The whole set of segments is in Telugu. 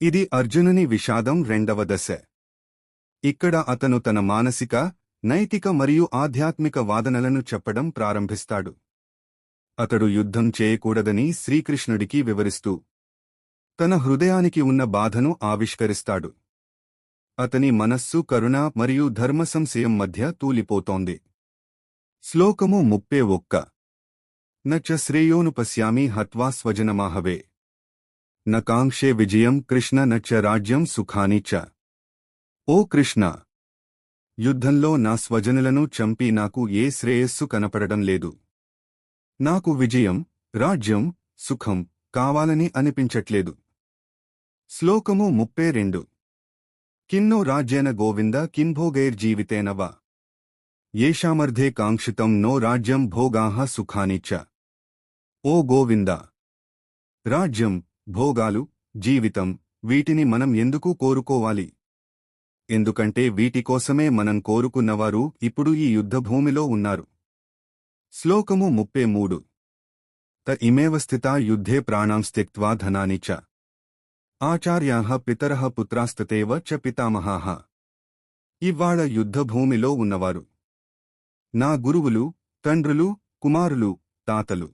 ఇది అర్జునుని విషాదం రెండవ దశ. ఇక్కడ అతను తన మానసిక నైతిక మరియు ఆధ్యాత్మిక వాదనలను చెప్పడం ప్రారంభిస్తాడు. అతడు యుద్ధం చేయకూడదని శ్రీకృష్ణుడికి వివరిస్తూ తన హృదయానికి ఉన్న బాధను ఆవిష్కరిస్తాడు. అతని మనస్సు కరుణ మరియు ధర్మ సంశయం మధ్య తూలిపోతోంది. శ్లోకము ముప్పే ఒక్క. నచ శ్రేయోను పశ్యామి హత్వా స్వజనమాహవే. నకాంక్షే విజయం కృష్ణ నచ్చ రాజ్యం సుఖాని చ. ఓ కృష్ణ! యుద్ధంలో నా స్వజనులను చంపి నాకు ఏ శ్రేయస్సు కనపడడం లేదు. నాకు విజయం రాజ్యం సుఖం కావాలని అనిపించట్లేదు. శ్లోకము ముప్పై రెండు. కిన్నో రాజ్యేన గోవింద కిన్భోగైర్జీవితేన వా. ఏషామర్థే కాంక్షితం నో రాజ్యం భోగాహ సుఖాని చ. ఓ గోవింద! రాజ్యం భోగాలు జీవితం వీటిని మనం ఎందుకు కోరుకోవాలి? ఎందుకంటే వీటి కోసమే మనం కోరుకున్నవారు ఇప్పుడు ఈ యుద్ధభూమిలో ఉన్నారు. శ్లోకము ముప్పై మూడు. త ఇమేవ స్థితా యుద్ధే ప్రాణాం ధనాని చ. ఆచార్యాః పితరః పుత్రాస్తతేవ చ పితామహాహ ఇవాళ యుద్ధభూమిలో ఉన్నవారు. నా గురువులు తండ్రులు కుమారులు తాతలు.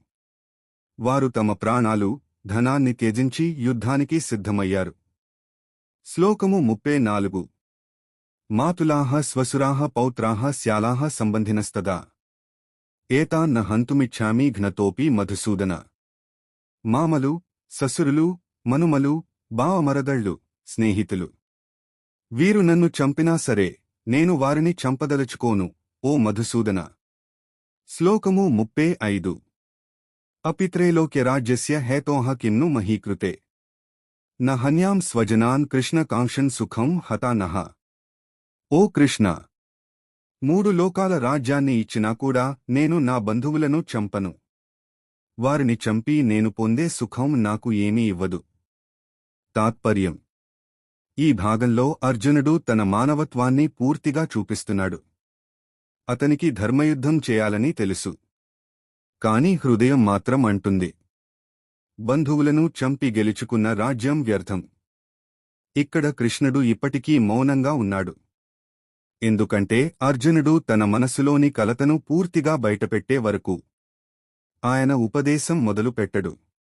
వారు తమ ప్రాణాలు ధనాన్ని త్యజించి యుద్ధానికి సిద్ధమయ్యారు. శ్లోకము ముప్పే నాలుగు. మాతులాః స్వసురాః పౌత్రాహ శ్యాలాహ సంబంధినస్తదా. ఏతాన్న హంతుమిచ్చామి ఘ్నతోపి మధుసూదన. మామలు ససురులు మనుమలు బావమరదళ్ళు స్నేహితులు. వీరు నన్ను చంపినా సరే నేను వారిని చంపదలుచుకోను ఓ మధుసూదన. శ్లోకము ముప్పే ఐదు. అపిత్రైలోక్యరాజ్యస్య హేతోః కిన్ను మహీకృతే న హన్యాం స్వజనాన్ కృష్ణకాంక్షన్ సుఖం హతా నః ఓ కృష్ణ మూడు లోకాల రాజ్యాన్ని ఇచ్చినా కూడా నేను నా బంధువులను చంపను వారిని చంపి నేను పొందే సుఖం నాకు ఏమీ ఇవ్వదు తాత్పర్యం ఈ భాగంలో అర్జునుడు తన మానవత్వాన్ని పూర్తిగా చూపిస్తున్నాడు అతనికి ధర్మయుద్ధం చేయాలని తెలుసు కాని హృదయం మాత్రం అంటుంది. బంధువులను చంపి గెలుచుకున్న రాజ్యం వ్యర్థం. ఇక్కడ కృష్ణుడు ఇప్పటికీ మౌనంగా ఉన్నాడు. ఎందుకంటే అర్జునుడు తన మనసులోని కలతను పూర్తిగా బయటపెట్టే వరకు ఆయన ఉపదేశం మొదలుపెట్టడు.